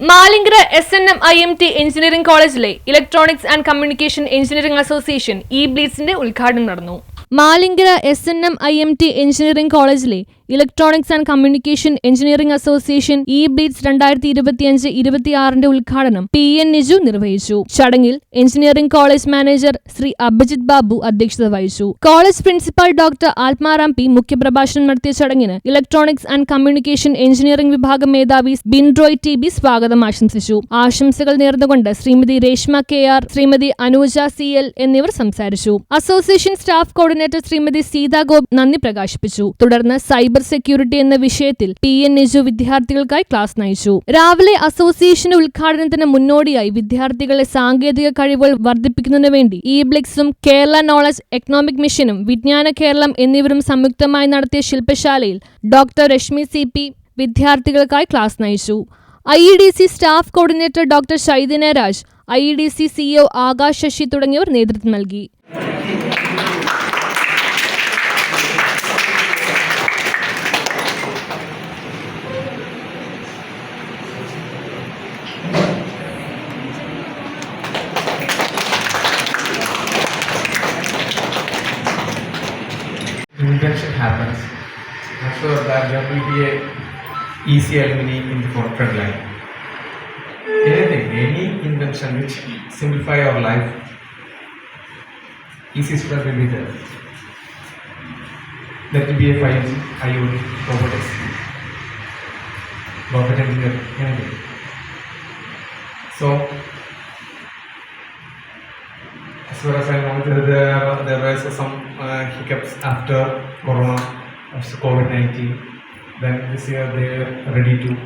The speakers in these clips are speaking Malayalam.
Malankara S N M I M T engineering കോളേജിലെ electronics and communication engineering association E ബ്ലീഡ്സിന്റെ ഉദ്ഘാടനം നടന്നു. Malankara S N M I M T engineering കോളേജിലെ electronics and communication engineering association E beats രണ്ടായിരത്തി ഇരുപത്തിയഞ്ച് ഇരുപത്തിയാറിന്റെ ഉദ്ഘാടനം പി എൻ നിജു നിർവഹിച്ചു. ചടങ്ങിൽ engineering college manager Shri Abhijith Babu അധ്യക്ഷത വഹിച്ചു. College principal doctor Atmaram P മുഖ്യപ്രഭാഷണം നടത്തിയ ചടങ്ങിന് ഇലക്ട്രോണിക്സ് ആൻഡ് കമ്മ്യൂണിക്കേഷൻ എഞ്ചിനീയറിംഗ് വിഭാഗം മേധാവി ബിൻഡ്രോയ് ടി ബി സ്വാഗതം ആശംസിച്ചു. ആശംസകൾ നേർന്നുകൊണ്ട് Shrimati Reshma K R Shrimati Anuja C L എന്നിവർ സംസാരിച്ചു. Association staff coordinator Shrimati Seetha Gop നന്ദി പ്രകാശിപ്പിച്ചു. തുടർന്ന് സൈബർ സെക്യൂരിറ്റി എന്ന വിഷയത്തിൽ പി എൻ നിജു വിദ്യാർത്ഥികൾക്കായി ക്ലാസ് നയിച്ചു. രാവിലെ അസോസിയേഷന്റെ ഉദ്ഘാടനത്തിന് മുന്നോടിയായി വിദ്യാർത്ഥികളെ സാങ്കേതിക കഴിവുകൾ വർദ്ധിപ്പിക്കുന്നതിനു വേണ്ടി ഇ ബ്ലിക്സും കേരള നോളജ് എക്കണോമിക് മിഷനും വിജ്ഞാന കേരളം എന്നിവരും സംയുക്തമായി നടത്തിയ ശില്പശാലയിൽ ഡോക്ടർ രശ്മി സി പി വിദ്യാർത്ഥികൾക്കായി ക്ലാസ് നയിച്ചു. I E D C staff coordinator doctor Chaitanya Raj I E D C CEO Akash Sasi തുടങ്ങിയവർ നേതൃത്വം നൽകി. Happens, I'm sure that there will be a easy alumni in the front line. Anything, any invention which simplify our life, easy student will be there. That will be a 5G, IoT, robotics, rocket engineer, anything. So, sort of encountered there were some uh, hiccups after Corona, after COVID 19. Then this year they are ready to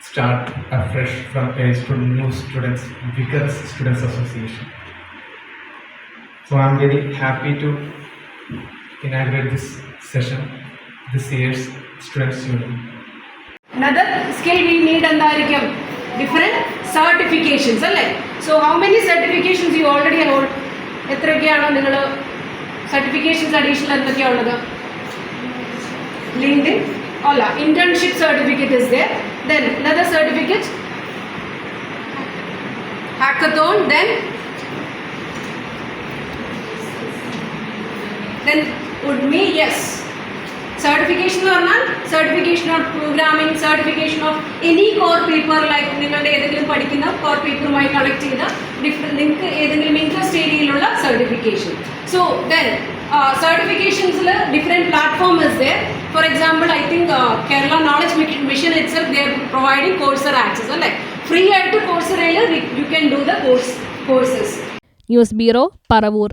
start afresh from a to new students, Vickers Students Association. So I'm very happy to inaugurate this session, this year's Students Union. Another skill we need and different certifications, right? So how many certifications you already എത്രയൊക്കെയാണ് നിങ്ങൾ സർട്ടിഫിക്കേഷൻസ് അഡീഷണൽ എന്തൊക്കെയാണ് ഉള്ളത്? ലിങ്ക്ഡിൻ അല്ല internship certificate is there then another certificate hackathon then then would me yes certification എന്ന് പറഞ്ഞാൽ certification of programming certification of any core paper like നിങ്ങളുടെ ഏതെങ്കിലും പഠിക്കുന്ന കോർ പേപ്പറുമായി കണക്ട് ചെയ്ത ഡിഫറെ നിങ്ങൾക്ക് ഏതെങ്കിലും ഇൻട്രസ്റ്റ് ഏരിയയിലുള്ള certification so then സർട്ടിഫിക്കേഷൻസിൽ different platform is there for example I think Kerala knowledge mission it's they providing Coursera access അല്ലേ? ഫ്രീ ആയിട്ട് കോഴ്സറയിൽ you can do the course courses news bureau Paravur.